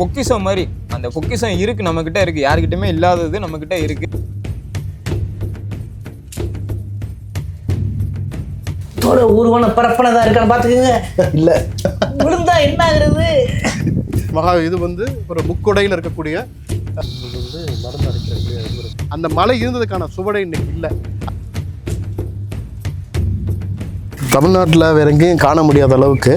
பொக்கிஷம் மாதிரி. அந்த பொக்கிஷம் இருக்கு நம்ம கிட்ட இருக்கு. யாருக்கிட்டயுமே இல்லாதது நம்ம கிட்ட இருக்கு ஊர்வன பரப்பனதா இருக்கான்னு பாத்துக்கோங்க இல்ல. விழுந்தா என்ன ஆகுறது மகா இது வந்து ஒரு முக்கொடையில் இருக்கக்கூடிய வந்து மருந்து இருக்கு. அந்த மலை இருந்ததுக்கான சுவடை இன்னைக்கு இல்லை. தமிழ்நாட்டில் வேற எங்கேயும் காண முடியாத அளவுக்கு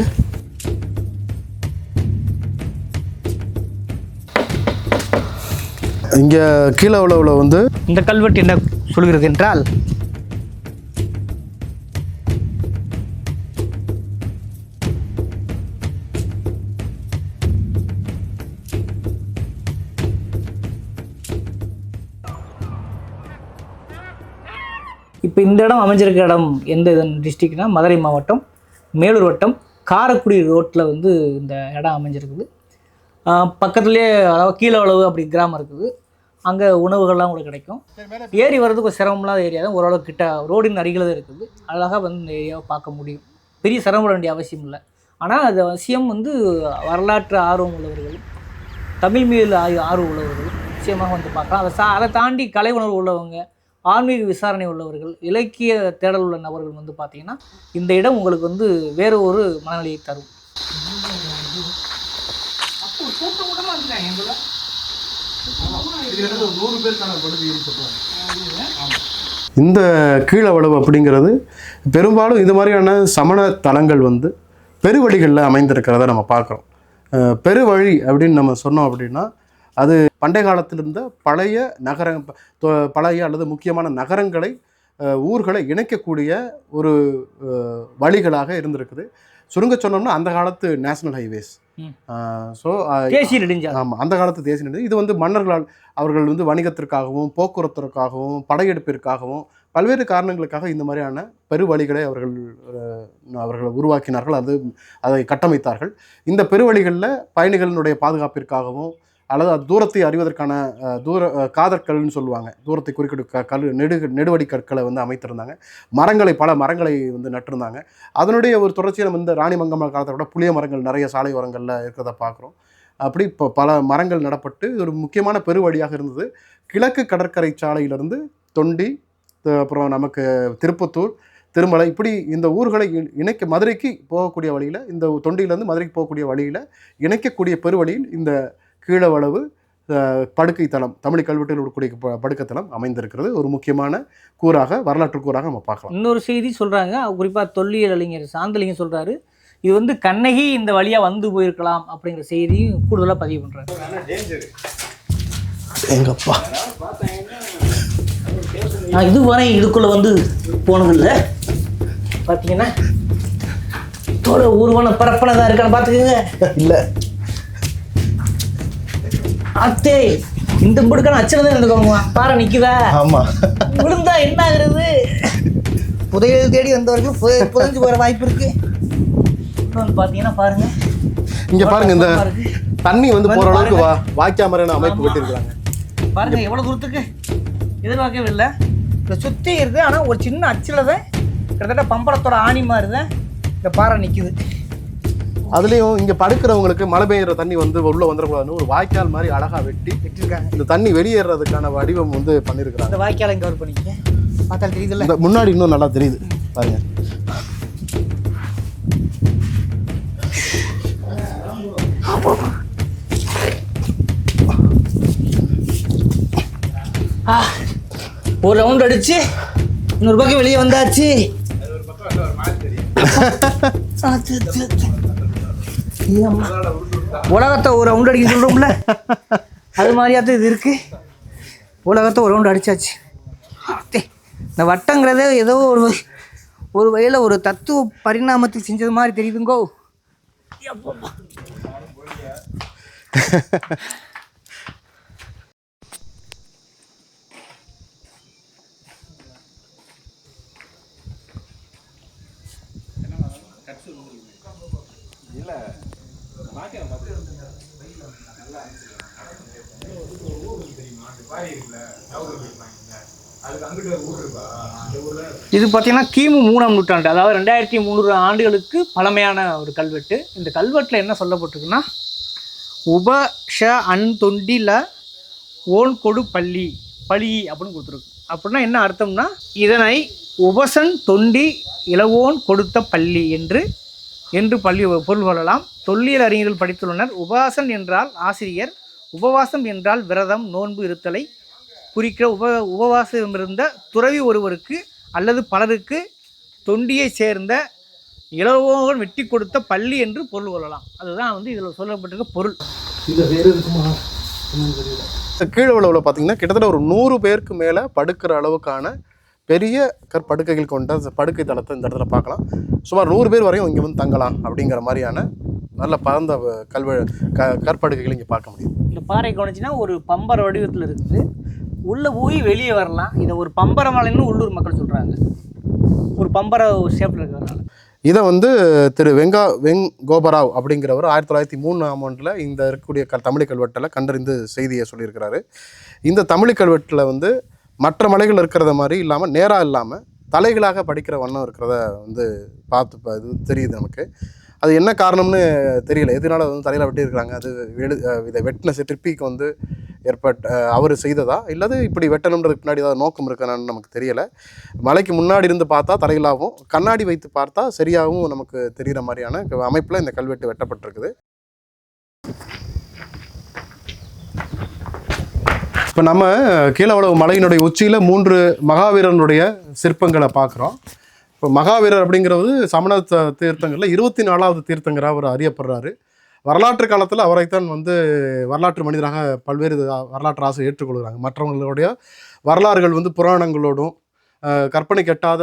இங்கே கீழே உழவில் வந்து இந்த கல்வெட்டு என்ன சொல்கிறது என்றால் இப்போ இந்த இடம் அமைஞ்சிருக்க இடம் எந்த டிஸ்ட்ரிக்ட்னா மதுரை மாவட்டம் மேலூர் வட்டம் காரக்குடி ரோட்டில் வந்து இந்த இடம் அமைஞ்சிருக்குது. பக்கத்துலேயே அதாவது கீழே அளவு அப்படி கிராமம் இருக்குது. அங்கே உணவுகள்லாம் உங்களுக்கு கிடைக்கும். ஏரி வர்றதுக்கு கொஞ்சம் சிரமமில்லாத ஏரியா தான். ஓரளவு கிட்ட ரோடின் அருகில் தான் இருக்குது. அழகாக வந்து இந்த ஏரியாவை பார்க்க முடியும். பெரிய சிரமப்பட வேண்டிய அவசியம் இல்லை. ஆனால் அது அவசியம் வந்து வரலாற்று ஆர்வம் உள்ளவர்களும் தமிழ் மீது ஆர்வம் உள்ளவர்களும் நிச்சயமாக வந்து பார்க்கலாம். அதை சா அதை தாண்டி கலை உணர்வு உள்ளவங்க ஆன்மீக விசாரணை உள்ளவர்கள் இலக்கிய தேடல் உள்ள நபர்கள் வந்து பார்த்தீங்கன்னா இந்த இடம் உங்களுக்கு வந்து வேறு ஒரு மனநிலையை தரும். இந்த கீழவளவு அப்படிங்கிறது பெரும்பாலும் இது மாதிரியான சமண தலங்கள் வந்து பெருவழிகளில் அமைந்திருக்கிறத நம்ம பார்க்குறோம். பெருவழி அப்படின்னு நம்ம சொன்னோம் அப்படின்னா அது பண்டைய காலத்திலிருந்த பழைய நகர பழைய அல்லது முக்கியமான நகரங்களை ஊர்களை இணைக்கக்கூடிய ஒரு வழிகளாக இருந்திருக்குது. சுருங்க சொன்னோம்னா அந்த காலத்து நேஷனல் ஹைவேஸ். ஸோ தேசிய நெடுஞ்சாலை. ஆமாம் அந்த காலத்து தேசிய நெடுஞ்சாலை. இது வந்து மன்னர்களால் அவர்கள் வந்து வணிகத்திற்காகவும் போக்குவரத்திற்காகவும் படையெடுப்பிற்காகவும் பல்வேறு காரணங்களுக்காக இந்த மாதிரியான பெருவழிகளை அவர்கள் அவர்கள் உருவாக்கினார்கள். அது அதை கட்டமைத்தார்கள். இந்த பெருவழிகளில் பயணிகளினுடைய பாதுகாப்பிற்காகவும் அல்லது தூரத்தை அறிவதற்கான தூர காதற்கல்னு சொல்லுவாங்க. தூரத்தை குறிக்கிட்டு க கல் நெடு நெடுவடி கற்களை வந்து அமைத்திருந்தாங்க. மரங்களை பல மரங்களை வந்து நட்டிருந்தாங்க. அதனுடைய ஒரு தொடர்ச்சியை நம்ம இந்த ராணிமங்கம்மா காலத்தை விட புளிய மரங்கள் நிறைய சாலை ஓரங்களில் இருக்கிறத பார்க்குறோம். அப்படி இப்போ பல மரங்கள் நடப்பட்டு இது ஒரு முக்கியமான பெருவழியாக இருந்தது. கிழக்கு கடற்கரை சாலையிலிருந்து தொண்டி அப்புறம் நமக்கு திருப்பத்தூர் திருமலை இப்படி இந்த ஊர்களை இணைக்க மதுரைக்கு போகக்கூடிய வழியில் இந்த தொண்டியிலேருந்து மதுரைக்கு போகக்கூடிய வழியில் இணைக்கக்கூடிய பெருவழியில் இந்த கீழவளவு படுக்கை தளம் தமிழ் கல்வெட்டில் இருக்கக்கூடிய ப- படுக்கைத்தளம் அமைந்திருக்கிறது. ஒரு முக்கியமான கூறாக வரலாற்று கூறாக நம்ம பார்க்கலாம். இன்னொரு செய்தி சொல்கிறாங்க குறிப்பாக தொல்லியல் அறிஞர் சாந்தலிங்கம் சொல்கிறாரு இது வந்து கண்ணகி இந்த வழியாக வந்து போயிருக்கலாம் அப்படிங்கிற செய்தியும் கூடுதலாக பதிவு பண்ணுறாரு எங்கப்பா? நான் இதுவரை இதுக்குள்ளே வந்து போனதில்லை. பார்த்தீங்கன்னா தோட ஊர்வன பரப்பனதா இருக்கான்னு பார்த்துக்கோங்க இல்லை. அத்தே இந்த முடுக்கான அச்சனை தான் இருந்துக்கோங்க பாறை நிற்குதா ஆமாம் விழுந்தா என்ன ஆகுறது? புதையல் தேடி வந்தவர்கள் புதை புதைஞ்சு போகிற வாய்ப்பு இருக்கு. வந்து பார்த்தீங்கன்னா பாருங்க. இங்க பாருங்க இந்த. தண்ணி வந்து போற அளவுக்கு வா வாய்க்கா மாதிரியான அமைப்பு கட்டியிருக்காங்க பாருங்க எவ்வளோ தூரத்துக்கு? எதிர்பார்க்கவே இல்லை. இதை சுற்றி இருக்குது ஆனால் ஒரு சின்ன அச்சில் தான் கிட்டத்தட்ட பம்பளத்தோட ஆணி மாதிரி தான் இந்த பாறை நிற்குது அதுலயும் இங்க படுக்கிறவங்களுக்கு மழை பெய்யுற தண்ணி வந்து உள்ள வந்துடக்கூடாதுன்னு ஒரு வாய்க்கால் மாதிரி அழகா வெட்டி வெட்டிருக்காங்க இந்த தண்ணி வெளியேறதுக்கான வடிவம் வந்து பண்ணியிருக்கிறாங்க. அந்த வாய்க்காலை இங்கே ஒரு பண்ணிக்க. பார்த்தா தெரியுதுல்ல? இந்த முன்னாடி இன்னும் நல்லா தெரியுது. பாருங்க. ஆ ஒரு ரவுண்ட் அடிச்சு இன்னொரு பக்கம் வெளியே வந்தாச்சு. உலகத்தை ஒரு ரவுண்ட் அடிக்க சொல்கிறோம்ல அது மாதிரியாத்தான் இது இருக்குது உலகத்தை ஒரு ரவுண்ட் அடிச்சாச்சு. இந்த வட்டங்கிறதே ஏதோ ஒரு ஒரு வகையில் ஒரு தத்துவ பரிணாமத்தை செஞ்சது மாதிரி தெரியுதுங்கோ. இது பார்த்தீங்கன்னா கிமு மூணாம் நூற்றாண்டு. அதாவது ரெண்டாயிரத்தி முந்நூறு ஆண்டுகளுக்கு பழமையான ஒரு கல்வெட்டு. இந்த கல்வெட்டில் என்ன சொல்லப்பட்டிருக்குன்னா உப ஷ அன் தொண்டில ஓன் கொடு பள்ளி பள்ளி அப்படின்னு கொடுத்துருக்கு. அப்படின்னா என்ன அர்த்தம்னா இதனை உபசன் தொண்டி இளவோன் கொடுத்த பள்ளி என்று என்று பள்ளி பொருள் கொள்ளலாம். தொல்லியல் அறிஞர்கள் படித்துள்ளனர். உபாசன் என்றால் ஆசிரியர் உபவாசம் என்றால் விரதம் நோன்பு இருத்தலை குறிக்கிற உப உபவாசம் இருந்த துறவி ஒருவருக்கு அல்லது பலருக்கு தொண்டியை சேர்ந்த இளவோகன் வெட்டி கொடுத்த பள்ளி என்று பொருள் கொள்ளலாம். அதுதான் வந்து இதில் சொல்லப்பட்டிருக்க பொருள். இந்த கீழே உள்ள பார்த்தீங்கன்னா கிட்டத்தட்ட ஒரு நூறு பேருக்கு மேலே படுக்கிற அளவுக்கான பெரிய கற்படுக்கைகள் கொண்ட அந்த படுக்கை தளத்தை இந்த இடத்துல பார்க்கலாம். சுமார் நூறு பேர் வரையும் இங்கே வந்து தங்கலாம் அப்படிங்கிற மாதிரியான நல்ல பரந்த கல்வ க கற்படுக்கைகள் இங்கே பார்க்க முடியும். இந்த பாறை கவனிச்சுன்னா ஒரு பம்பர வடிவத்தில் இருக்குது. உள்ளே போய் வெளியே வரலாம். இதை ஒரு பம்பர மலைன்னு உள்ளூர் மக்கள் சொல்கிறாங்க ஒரு பம்பர ஷேப்பில் இருக்கிறதுனால. இதை வந்து திரு வெங்கா வெங் கோபராவ் அப்படிங்கிறவர் ஆயிரத்தி தொள்ளாயிரத்தி மூணாம் ஆண்டில் இந்த இருக்கக்கூடிய க தமிழ் கல்வெட்டில் கண்டறிந்து செய்தியை சொல்லியிருக்கிறாரு. இந்த தமிழ் கல்வெட்டில் வந்து மற்ற மலைகள் இருக்கிறத மாதிரி இல்லாமல் நேராக இல்லாமல் தலைகளாக படிக்கிற வண்ணம் இருக்கிறத வந்து பார்த்து இது தெரியுது நமக்கு. அது என்ன காரணம்னு தெரியல. எதனால வந்து தலையில் வெட்டியிருக்கிறாங்க அது எழு இதை வெட்டின சிற்பிக்கு வந்து ஏற்பட்ட அவர் செய்ததா? இல்லாது இப்படி வெட்டணுன்றதுக்கு பின்னாடி ஏதாவது நோக்கம் இருக்கான்னு நமக்கு தெரியலை. மலைக்கு முன்னாடி இருந்து பார்த்தா தலைகளாகவும் கண்ணாடி வைத்து பார்த்தா சரியாகவும் நமக்கு தெரிகிற மாதிரியான அமைப்பில் இந்த கல்வெட்டு வெட்டப்பட்டிருக்குது. இப்போ நம்ம கீழே உலக மலையினுடைய உச்சியில் மூன்று மகாவீரனுடைய சிற்பங்களை பார்க்குறோம். இப்போ மகாவீரர் அப்படிங்கிறது சமண தீர்த்தங்களில் இருபத்தி நாலாவது தீர்த்தங்கராக அவர் அறியப்படுறாரு. வரலாற்று காலத்தில் அவரைத்தான் வந்து வரலாற்று மனிதராக பல்வேறு வரலாற்று ஆசை ஏற்றுக்கொள்கிறாங்க. மற்றவங்களுடைய வரலாறுகள் வந்து புராணங்களோடும் கற்பனை கெட்டாத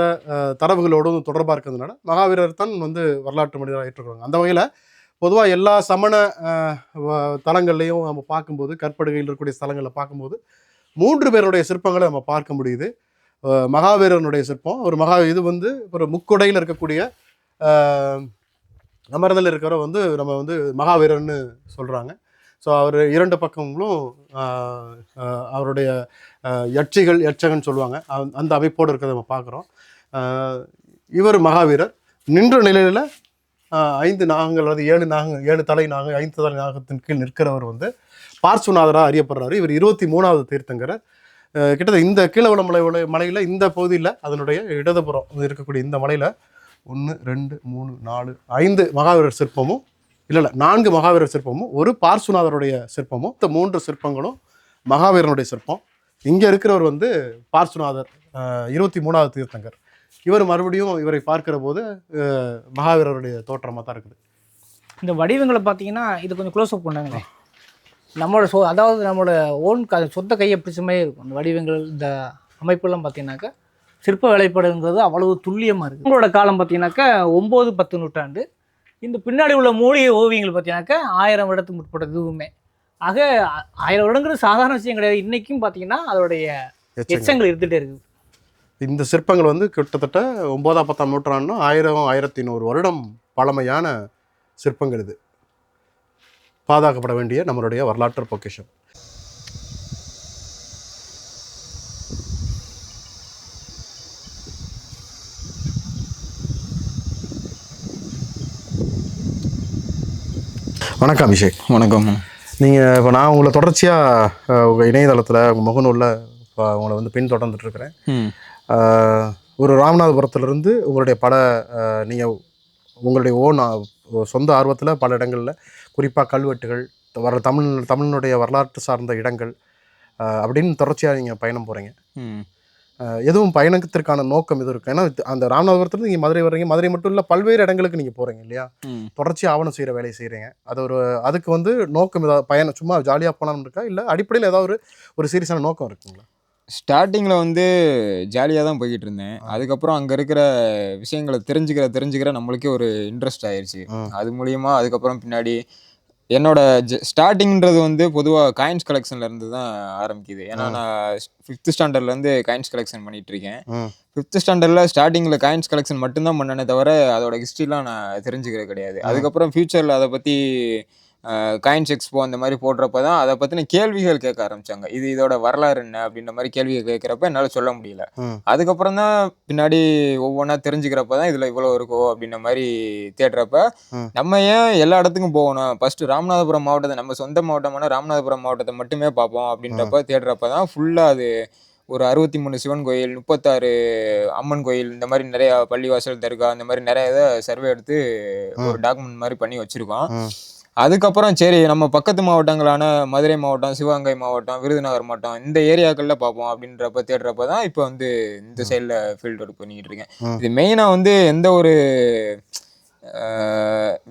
தரவுகளோடும் தொடர்பாக இருக்கிறதுனால மகாவீரர் தான் வந்து வரலாற்று மனிதராக ஏற்றுக்கொள்கிறாங்க. அந்த வகையில் பொதுவாக எல்லா சமண வ- தலங்கள்லையும் நம்ம பார்க்கும்போது கற்படுகையில் இருக்கக்கூடிய ஸ்தலங்களை பார்க்கும்போது மூன்று பேருடைய சிற்பங்களை நம்ம பார்க்க முடியுது. மகாவீரனுடைய சிற்பம். ஒரு மகா இது வந்து ஒரு முக்குடையில் இருக்கக்கூடிய அஹ், அமர்தல் வந்து நம்ம வந்து மகாவீரன்னு சொல்கிறாங்க ஸோ அவர் இரண்டு பக்கங்களும் அவருடைய யட்சிகள் யட்சகன் சொல்லுவாங்க. அந்த- அந்த அமைப்போடு இருக்கிறத நம்ம பார்க்குறோம். இவர் மகாவீரர். நின்ற நிலையில் ஐந்து நாகங்கள் அல்லது ஏழு நாகங்கள் ஏழு தலை நாகம் ஐந்து தலை நாகத்தின் கீழ் நிற்கிறவர் வந்து பார்சுநாதராக அறியப்படுறாரு. இவர் இருபத்தி மூணாவது தீர்த்தங்கரர். கிட்டத்தட்ட இந்த கீழவள மலை மலையில இந்த பகுதியில் அதனுடைய இடதுபுறம் இருக்கக்கூடிய இந்த மலையில் ஒன்று ரெண்டு மூணு நாலு ஐந்து மகாவீரர் சிற்பமும் இல்லை இல்லை நான்கு மகாவீரர் சிற்பமும் ஒரு பார்சுநாதருடைய சிற்பமும் இந்த மூன்று சிற்பங்களும் மகாவீரனுடைய சிற்பம். இங்கே இருக்கிறவர் வந்து பார்சுநாதர் இருபத்தி மூணாவது தீர்த்தங்கர். இவர் மறுபடியும் இவரை பார்க்கிற போது மகாவீரருடைய தோற்றமாக தான் இருக்குது. இந்த வடிவங்களை பார்த்தீங்கன்னா இது கொஞ்சம் க்ளோஸ் அப் பண்ணாங்களே நம்மளோட சொ அதாவது நம்மளோட ஓன் க சொந்த கையை பிடிச்ச மாதிரி இருக்கும். இந்த வடிவங்கள் இந்த அமைப்பெல்லாம் பார்த்தீங்கன்னாக்கா சிற்ப வேலைப்பாடுங்கிறது அவ்வளவு துல்லியமாக இருக்குது உங்களோட காலம் பார்த்தீங்கன்னாக்கா ஒம்பது பத்து நூற்றாண்டு. இந்த பின்னாடி உள்ள மூலிகை ஓவியங்கள் பார்த்தீங்கன்னாக்கா ஆயிரம் வருடத்துக்கு முற்பட்ட இதுவுமே. ஆக ஆயிரம் வருடங்கிறது சாதாரண விஷயம் கிடையாது. இன்றைக்கும் பார்த்தீங்கன்னா அதோடைய எச்சங்கள். இருந்துகிட்டே இருக்குது இந்த சிற்பங்கள் வந்து கிட்டத்தட்ட ஒன்பதாம் பத்தாம் நூற்றாண்டு ஆயிரம் ஆயிரத்தி நூறு வருடம் பழமையான சிற்பங்கள் இது. பாதுகாக்கப்பட வேண்டிய நம்மளுடைய வரலாற்று பொக்கிஷம். வணக்கம் அபிஷேக். வணக்கம். நீங்கள் இப்போ நான் உங்களை தொடர்ச்சியாக உங்கள் இணையதளத்தில் உங்கள் முகநூலில் இப்போ உங்களை வந்து ம். ஆஹ் ஒரு ராமநாதபுரத்துலேருந்து உங்களுடைய பல நீங்கள் உங்களுடைய ஓன் சொந்த ஆர்வத்தில் பல இடங்களில் குறிப்பாக கல்வெட்டுகள் வர தமிழ் தமிழினுடைய வரலாற்று சார்ந்த இடங்கள் அப்படின்னு தொடர்ச்சியாக நீங்கள் பயணம் போகிறீங்க எதுவும் பயணத்திற்கான நோக்கம் எதுவும் இருக்குது ஏன்னா அந்த ராமநாதபுரத்துலேருந்து நீங்கள் மதுரை வர்றீங்க. மதுரை மட்டும் இல்லை பல்வேறு இடங்களுக்கு நீங்கள் போகிறீங்க இல்லையா? தொடர்ச்சி ஆவணம் செய்கிற வேலையை செய்கிறீங்க அது ஒரு அதுக்கு வந்து நோக்கம் ஏதாவது பயணம் சும்மா ஜாலியாக போகலான்னு இருக்கா? இல்லை அடிப்படையில் ஏதாவது ஒரு ஒரு சீரியஸான நோக்கம் இருக்குங்களா? ஸ்டார்டிங்கில் வந்து ஜாலியாக தான் போய்கிட்டு இருந்தேன் அதுக்கப்புறம் அங்கே இருக்கிற விஷயங்களை தெரிஞ்சுக்கிற தெரிஞ்சுக்கிற நம்மளுக்கே ஒரு இன்ட்ரெஸ்ட் ஆயிடுச்சு ம். அது மூலியமா அதுக்கப்புறம் பின்னாடி என்னோட ஸ்டார்டிங்ன்றது வந்து பொதுவாக காயின்ஸ் கலெக்ஷன்ல இருந்து தான் ஆரம்பிக்குது. ஏன்னா ம். நான் ஃபிஃப்த் ஸ்டாண்டர்ட்லேருந்து காயின்ஸ் கலெக்ஷன் பண்ணிட்டு இருக்கேன் ம் ஃபிஃப்த் ஸ்டாண்டர்டில் ஸ்டார்டிங்கில் காயின்ஸ் கலெக்ஷன் மட்டும்தான் பண்ணனே தவிர அதோட ஹிஸ்ட்ரிலாம் நான் தெரிஞ்சுக்கிறது கிடையாது. அதுக்கப்புறம் ஃப்யூச்சரில் அதை பற்றி காயின்ஸ் எக்ஸ்போ அந்த மாதிரி போடுறப்ப தான் அதை பற்றின கேள்விகள் கேட்க ஆரம்பிச்சாங்க இது இதோட வரலாறு என்ன அப்படின்ற மாதிரி கேள்விகள் கேட்குறப்ப என்னால் சொல்ல முடியல. அதுக்கப்புறம் தான் பின்னாடி ஒவ்வொன்றா தெரிஞ்சுக்கிறப்ப தான் இதில் இவ்வளோ இருக்கோ அப்படின்ற மாதிரி தேடுறப்ப. நம்ம ஏன் எல்லா இடத்துக்கும் போகணும் ஃபர்ஸ்ட் ராமநாதபுரம் மாவட்டத்தை நம்ம சொந்த மாவட்டமான ராமநாதபுரம் மாவட்டத்தை மட்டுமே பார்ப்போம் அப்படின்றப்ப தேடுறப்ப தான் ஃபுல்லாக அது ஒரு அறுபத்தி மூணு சிவன் கோயில் முப்பத்தாறு அம்மன் கோயில் இந்த மாதிரி நிறைய பள்ளிவாசல் தர்கா இந்த மாதிரி நிறைய இதை சர்வே எடுத்து ஒரு டாக்குமெண்ட் மாதிரி பண்ணி வச்சிருக்கோம். அதுக்கப்புறம் சரி நம்ம பக்கத்து மாவட்டங்களான மதுரை மாவட்டம் சிவகங்கை மாவட்டம் விருதுநகர் மாவட்டம் இந்த ஏரியாக்களில் பார்ப்போம் அப்படின்றப்ப தேடுறப்ப தான் இப்போ வந்து இந்த சைடில் ஃபீல்ட் ஒர்க் பண்ணிக்கிட்டு இருக்கேன். இது மெயினாக வந்து எந்த ஒரு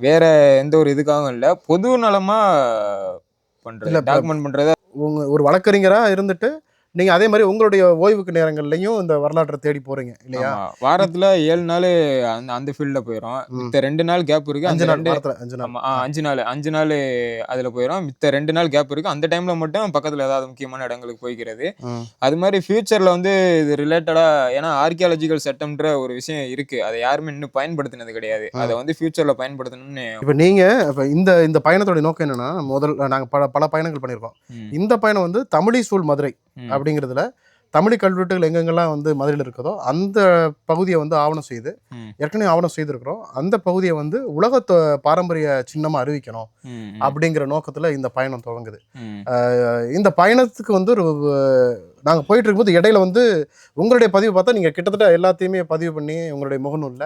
வேற எந்த ஒரு இதுக்காகவும் இல்லை. பொது நலமா இல்ல, பண்றது இப்ப- டாக்குமெண்ட் பண்றத உங்க ஒரு வழக்கறிஞரா இருந்துட்டு நீங்க அதே மாதிரி உங்களுடைய ஓய்வுக்கு நேரங்கள்லயும் இந்த வரலாற்றை தேடி போறீங்க இல்லையா. வாரத்துல ஏழு நாள் அந்த அந்த ஃபீல்ட்ல போயிடும் மித்த ரெண்டு நாள் கேப் இருக்கு. அஞ்சு நாள் அஞ்சு நாள். அஞ்சு நாள் அஞ்சு நாள் அதுல போயிடும் மித்த ரெண்டு நாள் கேப் இருக்கு. அந்த டைம்ல மட்டும் பக்கத்துல ஏதாவது முக்கியமான இடங்களுக்கு போய்க்கிறது. அது மாதிரி ஃபியூச்சர்ல வந்து இது ரிலேட்டடா ஏன்னா ஆர்கியாலஜிக்கல் சட்டம்ன்ற ஒரு விஷயம் இருக்கு. அதை யாருமே இன்னும் பயன்படுத்தினது கிடையாது. அதை வந்து ஃபியூச்சர்ல பயன்படுத்தணும்னு இப்ப நீங்க இந்த இந்த பயணத்தோட நோக்கம் என்னன்னா முதல் நாங்க பல பல பயணங்கள் பண்ணியிருக்கோம். ம், இந்த பயணம் வந்து தமிழி சூழ் மதுரை அப்படிங்கிறதுல தமிழ் கல்வெட்டுகள் எங்கெங்கெல்லாம் வந்து மதுரையில் இருக்குதோ அந்த பகுதியை வந்து ஆவணம் செய்து ஏற்கனவே ஆவணம் செய்திருக்கிறோம். அந்த பகுதியை வந்து உலக பாரம்பரிய சின்னமா அறிவிக்கணும் அப்படிங்கிற நோக்கத்துல இந்த பயணம் அஹ் இந்த பயணத்துக்கு வந்து ஒரு அஹ், நாங்க போயிட்டு இருக்கும்போது இடையில வந்து உங்களுடைய பதிவு பார்த்தா நீங்க கிட்டத்தட்ட எல்லாத்தையுமே பதிவு பண்ணி உங்களுடைய முகநூல்ல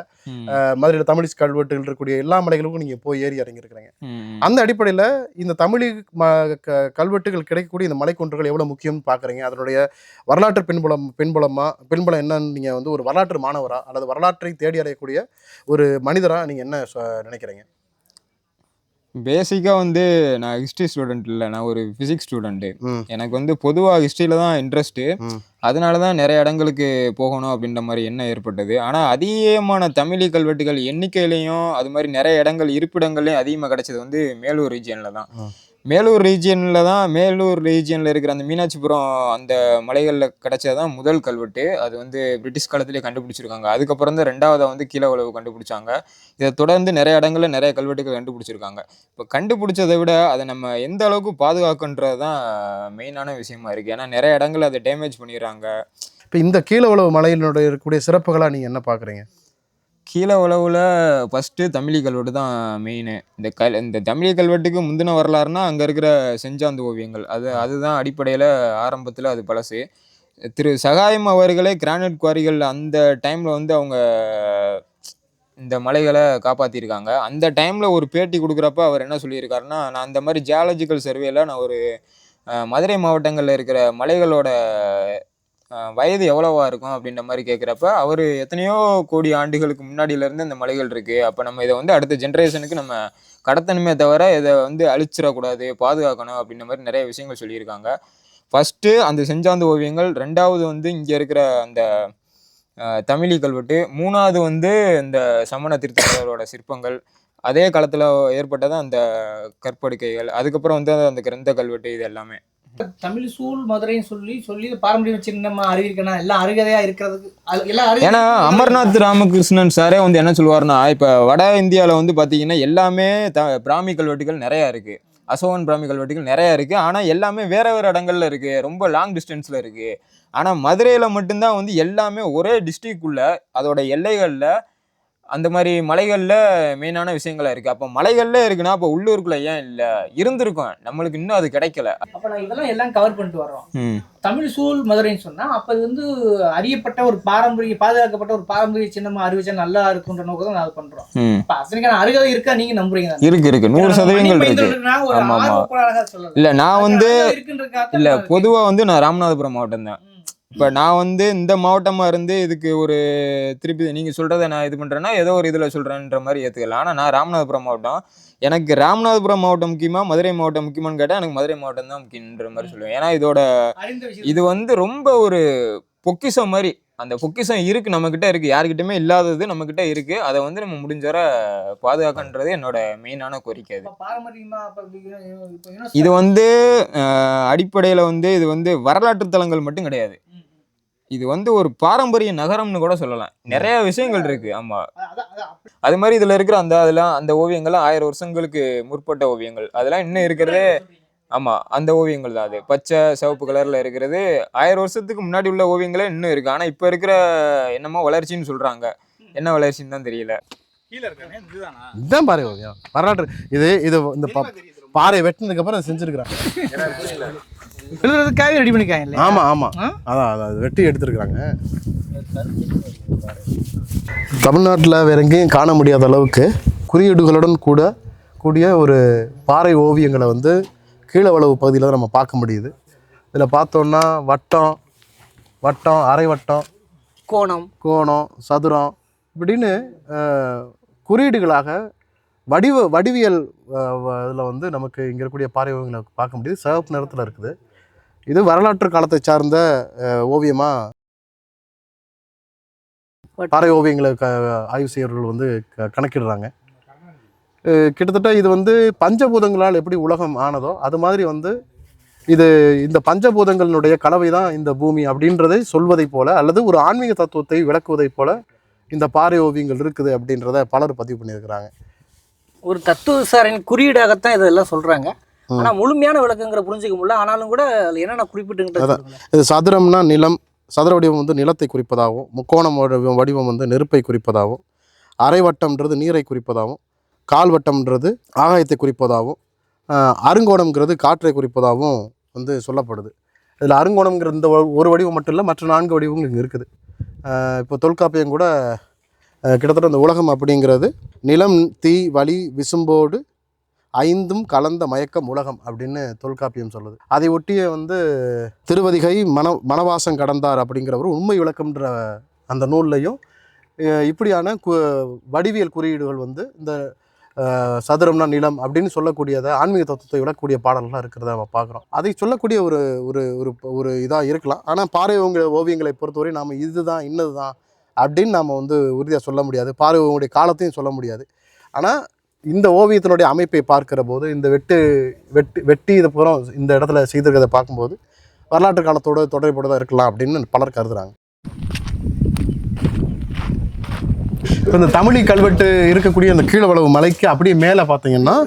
மதுரையில தமிழ் கல்வெட்டுகள் இருக்கக்கூடிய எல்லா மலைகளுக்கும் நீங்க போய் ஏறி இறங்கி இருக்கிறீங்க ம், அந்த அடிப்படையில் இந்த தமிழ் கல்வெட்டுகள் கிடைக்கக்கூடிய இந்த மலைக்குன்றுகள் எவ்வளோ முக்கியம்னு பார்க்குறீங்க அதனுடைய வரலாற்று பின்புலம் பின்புலமா பின்புலம் என்னன்னு நீங்கள் வந்து ஒரு வரலாற்று மாணவரா அல்லது வரலாற்றை தேடி அடையக்கூடிய ஒரு மனிதரா நீங்கள் என்ன நினைக்கிறீங்க? பேசிக்கா வந்து நான் ஹிஸ்ட்ரி ஸ்டூடெண்ட் இல்லை நான் ஒரு ஃபிசிக்ஸ் ஸ்டூடெண்ட்டு எனக்கு வந்து பொதுவாக ஹிஸ்ட்ரியில் தான் இன்ட்ரெஸ்ட்டு. அதனால தான் நிறைய இடங்களுக்கு போகணும் அப்படின்ற மாதிரி எண்ணம் ஏற்பட்டது. ஆனால் அதிகமான தமிழி கல்வெட்டுகள் எண்ணிக்கையிலையும் அது மாதிரி நிறைய இடங்கள் இருப்பிடங்கள்லையும் அதிகமாக கிடைச்சது வந்து மேலூர் ரீஜியனில் தான். மேலூர் ரீஜியனில் தான் மேலூர் ரீஜியனில் இருக்கிற அந்த மீனாட்சிபுரம் அந்த மலைகளில் கிடச்சதான் முதல் கல்வெட்டு. அது வந்து பிரிட்டிஷ் காலத்திலே கண்டுபிடிச்சிருக்காங்க. அதுக்கப்புறம் தான் ரெண்டாவதாக வந்து கீழே உழவு கண்டுபிடிச்சாங்க. இதை தொடர்ந்து நிறைய இடங்களில் நிறைய கல்வெட்டுகள் கண்டுபிடிச்சிருக்காங்க. இப்போ கண்டுபிடிச்சதை விட அதை நம்ம எந்த அளவுக்கு பாதுகாக்கன்றது தான் மெயினான விஷயமா இருக்குது ஏன்னா நிறைய இடங்களில் அதை டேமேஜ் பண்ணிடுறாங்க. இப்போ இந்த கீழே உழவு மலையினுடைய இருக்கக்கூடிய சிறப்புகளாக நீங்கள் என்ன பார்க்குறீங்க கீழே உழவில் ஃபஸ்ட்டு தமிழி கல்வெட்டு தான் மெயினு இந்த கல் இந்த தமிழி கல்வெட்டுக்கு முந்தின வரலாறுனா அங்கே இருக்கிற செஞ்சாந்து ஓவியங்கள். அது அதுதான் அடிப்படையில் ஆரம்பத்தில் அது பழசு. திரு சகாயம் அவர்களே கிரானைட் குவாரிகள் அந்த டைமில் வந்து அவங்க இந்த மலைகளை காப்பாற்றிருக்காங்க அந்த டைமில் ஒரு பேட்டி கொடுக்குறப்ப அவர் என்ன சொல்லியிருக்காருன்னா நான் அந்த மாதிரி ஜியாலஜிக்கல் சர்வேல நான் ஒரு மதுரை மாவட்டங்களில் இருக்கிற மலைகளோட வயது எவ்வளவா இருக்கும் அப்படின்ற மாதிரி கேட்குறப்ப அவர் எத்தனையோ கோடி ஆண்டுகளுக்கு முன்னாடியிலேருந்து இந்த மலைகள் இருக்குது அப்போ நம்ம இதை வந்து அடுத்த ஜென்ரேஷனுக்கு நம்ம கடத்தணுமே தவிர இதை வந்து அழிச்சிடக்கூடாது பாதுகாக்கணும் அப்படின்ற மாதிரி நிறைய விஷயங்கள் சொல்லியிருக்காங்க. ஃபஸ்ட்டு அந்த செஞ்சாந்து ஓவியங்கள் ரெண்டாவது வந்து இங்கே இருக்கிற அந்த தமிழி கல்வெட்டு மூணாவது வந்து இந்த சமண திருத்தலரோட சிற்பங்கள் அதே காலத்தில் ஏற்பட்டதான் அந்த கற்படுக்கைகள் அதுக்கப்புறம் வந்து அந்த கிரந்த கல்வெட்டு இது எல்லாமே. தமிழ் சூழ் மதுரைன்னு சொல்லி சொல்லி பாரம்பரிய சின்னமா அறிவிக்கணும்? எல்லாம் அருகதையா இருக்கிறதுக்கு எல்லாம் ஏன்னா அமர்நாத் ராமகிருஷ்ணன் சாரே வந்து என்ன சொல்லுவாருன்னா இப்போ வட இந்தியாவில் வந்து பார்த்தீங்கன்னா எல்லாமே த பிராமி கல்வெட்டுகள் நிறையா இருக்கு. அசோகன் பிராமி கல்வெட்டுகள் நிறையா இருக்கு. ஆனால் எல்லாமே வேற வேற இடங்கள்ல இருக்கு. ரொம்ப லாங் டிஸ்டன்ஸ்ல இருக்கு. ஆனால் மதுரையில் மட்டும்தான் வந்து எல்லாமே ஒரே டிஸ்ட்ரிக்ட்குள்ள அதோட எல்லைகளில் அந்த மாதிரி மலைகளில் மெயினான விஷயங்களா இருக்கு. அப்போ மலைகள்ல இருக்குன்னா அப்போ உள்ளூருக்குள்ள ஏன் இல்லை? இருந்திருக்கும். நம்மளுக்கு இன்னும் அது கிடைக்கல. அப்ப நான் இதெல்லாம் எல்லாம் கவர் பண்ணிட்டு வர்றோம். ம். தமிழ் சூழ் மதுரைன்னு சொன்னா அப்ப இது வந்து அறியப்பட்ட ஒரு பாரம்பரிய பாதுகாக்கப்பட்ட ஒரு பாரம்பரிய சின்னமா அறிவிச்சா நல்லா இருக்குன்ற நோக்கம் தான் நான் அது பண்றோம். ம். இப்ப அத்தனைக்கான அருகதை இருக்கா? நீங்க நம்புறீங்க? இருக்கு இருக்கு. நூறு சதவீதங்கள் இருக்கு. இல்லை நான் வந்து இல்லை. பொதுவாக வந்து நான் ராமநாதபுரம் மாவட்டம் தான். இப்போ நான் வந்து இந்த மாவட்டமாக இருந்து இதுக்கு ஒரு திருப்பி நீங்கள் சொல்கிறத நான் இது பண்ணுறேன்னா ஏதோ ஒரு இதில் சொல்கிறேன்ற மாதிரி ஏற்றுக்கலாம் ஆனால் நான் ராமநாதபுரம் மாவட்டம். எனக்கு ராமநாதபுரம் மாவட்டம் முக்கியமா மதுரை மாவட்டம் முக்கியமான்னு கேட்டால் எனக்கு மதுரை மாவட்டம் தான் முக்கியன்ற மாதிரி சொல்லுவேன். ஏன்னா இதோட இது வந்து ரொம்ப ஒரு பொக்கிஷம் மாதிரி. அந்த பொக்கிஷம் இருக்கு நம்ம கிட்ட இருக்கு. யாருக்கிட்டயுமே இல்லாதது நம்ம கிட்ட இருக்கு. அதை வந்து நம்ம முடிஞ்ச வரை பாதுகாக்கன்றது என்னோட மெயினான கோரிக்கை அது. இது வந்து அடிப்படையில் வந்து இது வந்து வரலாற்று தலங்கள் மட்டும் கிடையாது. இது வந்து ஒரு பாரம்பரிய நகரம்னு கூட சொல்லலாம். நிறைய விஷயங்கள் இருக்கு. ஆமா. அது மாதிரி இதுல இருக்கிற அந்த அதெல்லாம் அந்த ஓவியங்கள்லாம் ஆயிரம் வருஷங்களுக்கு முற்பட்ட ஓவியங்கள். அதெல்லாம் இன்னும் இருக்கிறதே. ஆமா அந்த ஓவியங்கள் தான் அது. பச்சை சிவப்பு கலர்ல இருக்கிறது. ஆயிரம் வருஷத்துக்கு முன்னாடி உள்ள ஓவியங்களே இன்னும் இருக்கு. ஆனா இப்ப இருக்கிற என்னமோ வளர்ச்சின்னு சொல்றாங்க. என்ன வளர்ச்சின்னு தான் தெரியல. இதுதான்? பாறை ஓவியம். வரலாற்று இது இது இந்த பாறை வெட்டினதுக்கு அப்புறம் செஞ்சிருக்கிறாங்க. எழுதுறதுக்காகவே ரெடி பண்ணிக்காங்க இல்லையா? ஆமா ஆமா. ஆ? அதான் அதான். அது வெட்டி எடுத்திருக்கிறாங்க. தமிழ்நாட்டில் வேற எங்கேயும் காண முடியாத அளவுக்கு குறியீடுகளுடன் கூட கூடிய ஒரு பாறை ஓவியங்களை வந்து கீழவளவு பகுதியில் தான் நம்ம பார்க்க முடியுது. இதில் பார்த்தோன்னா வட்டம் வட்டம் அரை வட்டம் கோணம். கோணம் சதுரம் இப்படின்னு குறியீடுகளாக வடிவ வடிவியல் இதில் வந்து நமக்கு இங்கே இருக்கக்கூடிய பாறை ஓவியங்களை பார்க்க முடியுது. சிவப்பு நிறத்தில் இருக்குது. இது வரலாற்று காலத்தை சார்ந்த ஓவியமாக பாறை ஓவியங்களை க ஆய்வு செய்யறவர்கள் வந்து க- கணக்கிடுறாங்க. கிட்டத்தட்ட இது வந்து பஞ்சபூதங்களால் எப்படி உலகம் ஆனதோ அது மாதிரி வந்து இது இந்த பஞ்சபூதங்களினுடைய கலவை தான் இந்த பூமி அப்படின்றதை சொல்வதைப் போல அல்லது ஒரு ஆன்மீக தத்துவத்தை விளக்குவதைப் போல இந்த பாறை ஓவியங்கள் இருக்குது அப்படின்றத பலர் பதிவு பண்ணியிருக்கிறாங்க. ஒரு தத்துவ விசாரணை குறியீடாகத்தான் இதெல்லாம் சொல்றாங்க. ஆனா முழுமையான விளக்கங்கிற புரிஞ்சுக்க முடியல. ஆனாலும் கூட அதுல என்னென்ன குறிப்பிட்டுங்கிட்ட இது சதுரம்னா நிலம் சதுர வடிவம் வந்து நிலத்தை குறிப்பதாகவும் முக்கோணம் வடிவம் வடிவம் வந்து நெருப்பை குறிப்பதாகவும் அரைவட்டம்ன்றது நீரை குறிப்பதாகவும் கால்வட்டம்ன்றது ஆகாயத்தை குறிப்பதாகவும் அருங்கோணம்ங்கிறது காற்றை குறிப்பதாகவும் வந்து சொல்லப்படுது. இதில் அருங்கோணம்ங்கிற இந்த ஒரு- வடிவம் மட்டும் இல்லை மற்ற நான்கு வடிவங்கள் இங்கே இருக்குது. இப்போ தொல்காப்பியம் கூட கிட்டத்தட்ட இந்த உலகம் அப்படிங்கிறது நிலம் தீ வலி விசும்போடு ஐந்தும் கலந்த மயக்கம் உலகம் அப்படின்னு தொல்காப்பியம் சொல்லுது. அதை ஒட்டிய வந்து திருவதிகை மன மனவாசம் கடந்தார் அப்படிங்கிற ஒரு உண்மை விளக்கம்ன்ற அந்த நூல்லையும் இப்படியான கு வடிவியல் குறியீடுகள் வந்து இந்த சதுரம்னா நிலம் அப்படின்னு சொல்லக்கூடியதை ஆன்மீக தத்துவத்தை விடக்கூடிய பாடல்கள்லாம் இருக்கிறத நம்ம பார்க்குறோம். அதை சொல்லக்கூடிய ஒரு ஒரு ஒரு ஒரு இதாக இருக்கலாம். ஆனால் பாறை ஓவியங்களை பொறுத்தவரை நாம் இதுதான் இன்னது தான் அப்படின்னு நாம் வந்து உறுதியாக சொல்ல முடியாது. பாறை காலத்தையும் சொல்ல முடியாது. ஆனால் இந்த ஓவியத்தினுடைய அமைப்பை பார்க்கிற போது இந்த வெட்டு வெட்டி வெட்டி இது புறம் இந்த இடத்துல செய்திருக்கிறத பார்க்கும்போது வரலாற்று காலத்தோட தொடர்புடையதாக இருக்கலாம் அப்படின்னு பலர் கருதுகிறாங்க இப்போ இந்த தமிழி கல்வெட்டு இருக்கக்கூடிய அந்த கீழவளவு மலைக்கு அப்படியே மேலே பார்த்தீங்கன்னா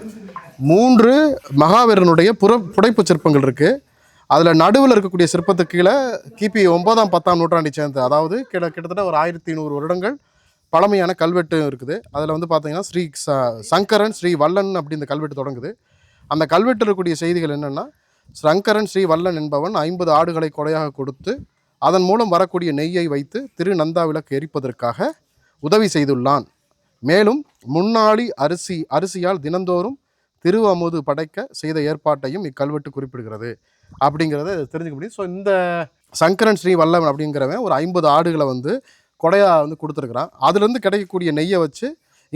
மூன்று மகாவீரனுடைய புற புடைப்பு சிற்பங்கள் இருக்குது அதில் நடுவில் இருக்கக்கூடிய சிற்பத்துக்கு கீழே கிபி ஒன்பதாம் பத்தாம் நூற்றாண்டை சேர்ந்த அதாவது கிட்ட கிட்டத்தட்ட ஒரு ஆயிரத்தி நூறு வருடங்கள் பழமையான கல்வெட்டும் இருக்குது. அதில் வந்து பார்த்தீங்கன்னா ஸ்ரீ ச சங்கரன் ஸ்ரீ வல்லன் அப்படி இந்த கல்வெட்டு தொடங்குது. அந்த கல்வெட்டில் இருக்கக்கூடிய செய்திகள் என்னென்னா சங்கரன் ஸ்ரீ வல்லன் என்பவன் ஐம்பது ஆடுகளை கொடையாக கொடுத்து அதன் மூலம் வரக்கூடிய நெய்யை வைத்து திரு நந்தா விளக்கு எரிப்பதற்காக உதவி செய்துள்ளான். மேலும் முன்னாடி அரிசி அரிசியால் தினந்தோறும் திரு அமுது படைக்க செய்த ஏற்பாட்டையும் இக்கல்வெட்டு குறிப்பிடுகிறது. அப்படிங்கிறத தெரிஞ்சுக்க முடியும். ஸோ இந்த சங்கரன் ஸ்ரீ வல்லவன் அப்படிங்கிறவன் ஒரு ஐம்பது ஆடுகளை வந்து கொடையாக வந்து கொடுத்துருக்குறான். அதுலேருந்து கிடைக்கக்கூடிய நெய்யை வச்சு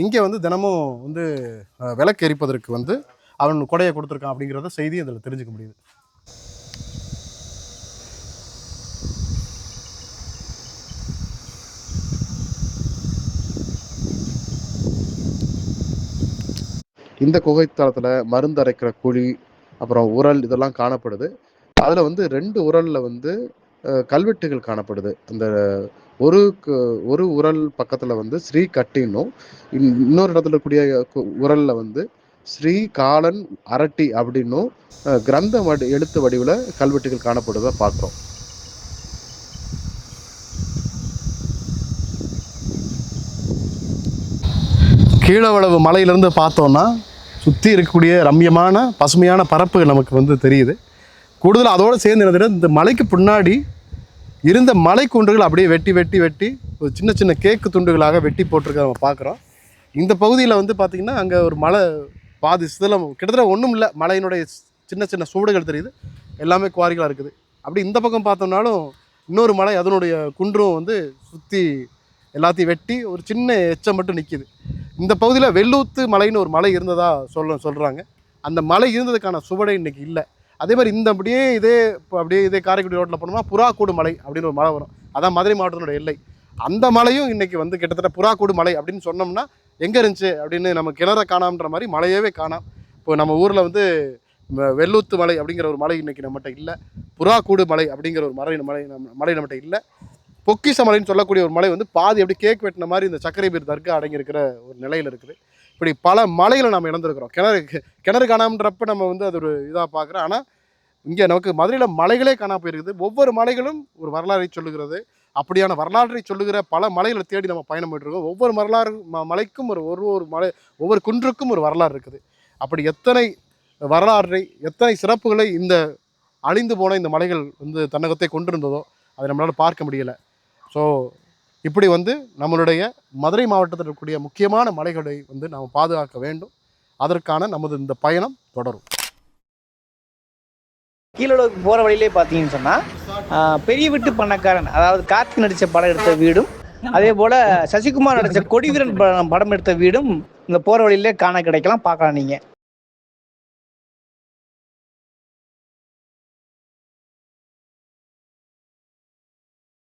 இங்கே வந்து தினமும் வந்து விளக்கு எரிப்பதற்கு வந்து அவன் கொடையை கொடுத்துருக்கான் அப்படிங்கிறத செய்தி அதில் தெரிஞ்சுக்க முடியுது. இந்த குகைத்தளத்தில் மருந்து அரைக்கிற குழி அப்புறம் உரல் இதெல்லாம் காணப்படுது. அதில் வந்து ரெண்டு உரலில் வந்து கல்வெட்டுகள் காணப்படுது. அந்த ஒரு ஒரு உரல் பக்கத்தில் வந்து ஸ்ரீ கட்டினும் இன்- இன்னொரு இடத்துல இருக்கக்கூடிய கு- வந்து ஸ்ரீ காலன் அரட்டி அப்படின்னும் கிரந்த வடி எழுத்து வடிவில் கல்வெட்டுகள் காணப்படுவதை பார்க்குறோம். கீழவளவு மலையிலேருந்து பார்த்தோன்னா சுற்றி இருக்கக்கூடிய ரம்யமான பசுமையான பரப்புகள் நமக்கு வந்து தெரியுது. கூடுதலாக அதோடு சேர்ந்து இந்த மலைக்கு பின்னாடி இருந்த மலை குன்றுகள் அப்படியே வெட்டி வெட்டி வெட்டி ஒரு சின்ன சின்ன கேக்கு துண்டுகளாக வெட்டி போட்டிருக்க நம்ம பார்க்குறோம். இந்த பகுதியில் வந்து பார்த்திங்கன்னா அங்கே ஒரு மலை பாதி சிதலம் கிட்டத்தட்ட ஒன்றும் இல்லை. மலையினுடைய சின்ன சின்ன சூடுகள் தெரியுது. எல்லாமே குவாரிகளாக இருக்குது. அப்படி இந்த பக்கம் பார்த்தோம்னாலும் இன்னொரு மலை அதனுடைய குன்றும் வந்து சுற்றி எல்லாத்தையும் வெட்டி ஒரு சின்ன எச்சம் மட்டும் நிற்கிது இந்த பகுதியில் வெள்ளூத்து மலைன்னு ஒரு மலை இருந்ததாக சொல்ல சொல்கிறாங்க அந்த மலை இருந்ததுக்கான சுவடை இன்றைக்கி இல்லை. அதே மாதிரி இந்த அப்படியே இதே இப்போ அப்படியே இதே காரைக்குடி ரோட்டில் போனோம்னா புறாக்கூடு மலை அப்படின்னு ஒரு மலை வரும். அதான் மதுரை மாவட்டத்தோட எல்லை. அந்த மலையும் இன்றைக்கி வந்து கிட்டத்தட்ட புறாக்கூடு மலை அப்படின்னு சொன்னோம்னா எங்கே இருந்துச்சு அப்படின்னு நம்ம கிணற காணாம்ன்ற மாதிரி மலையவே காணாம். இப்போ நம்ம ஊரில் வந்து வெள்ளூத்து மலை அப்படிங்கிற ஒரு மலை இன்னைக்கு நம்மகிட்ட இல்லை. புறாக்கூடு மலை அப்படிங்கிற ஒரு மலை மலை நம்ம- மலை நம்மகிட்ட இல்லை. பொக்கிச மலைன்னு சொல்லக்கூடிய ஒரு மலை வந்து பாதி அப்படி கேக் வெட்டின மாதிரி இந்த சக்கரை பீர் தர்கா அடங்கியிருக்கிற ஒரு நிலையில் இருக்குது. இப்படி பல மலைகளை நம்ம இழந்திருக்கிறோம். கிணறு கிணறு காணாமன்றப்ப நம்ம வந்து அது ஒரு இதாக பார்க்குறோம். ஆனால் இங்கே நமக்கு மதுரையில் மலைகளே காணாம போயிருக்குது. ஒவ்வொரு மலைகளும் ஒரு வரலாறை சொல்லுகிறது. அப்படியான வரலாற்றை சொல்லுகிற பல மலைகளை தேடி நம்ம பயணம் பண்ணிட்டு இருக்கோம் ஒவ்வொரு வரலாறு ம- மலைக்கும் ஒரு ஒரு ஒரு மலை ஒவ்வொரு குன்றுக்கும் ஒரு வரலாறு இருக்குது. அப்படி எத்தனை வரலாற்றை எத்தனை சிறப்புகளை இந்த அழிந்து போன இந்த மலைகள் வந்து தன்னகத்தை கொண்டிருந்ததோ அதை நம்மளால் பார்க்க முடியலை. ஸோ இப்படி வந்து நம்மளுடைய மதுரை மாவட்டத்தில் இருக்கக்கூடிய முக்கியமான மலைகளை வந்து நாம் பாதுகாக்க வேண்டும். அதற்கான நமது இந்த பயணம் தொடரும். கீழோக்கு போகிற வழியிலே பார்த்தீங்கன்னு சொன்னால் பெரிய வீட்டு பணக்காரன் அதாவது கார்த்திக் நடித்த படம் எடுத்த வீடும் அதே போல் சசிகுமார் நடித்த கொடிவீரன் படம் படம் எடுத்த வீடும் இந்த போகிற வழியிலே காண கிடைக்கலாம் பார்க்கலாம் நீங்கள்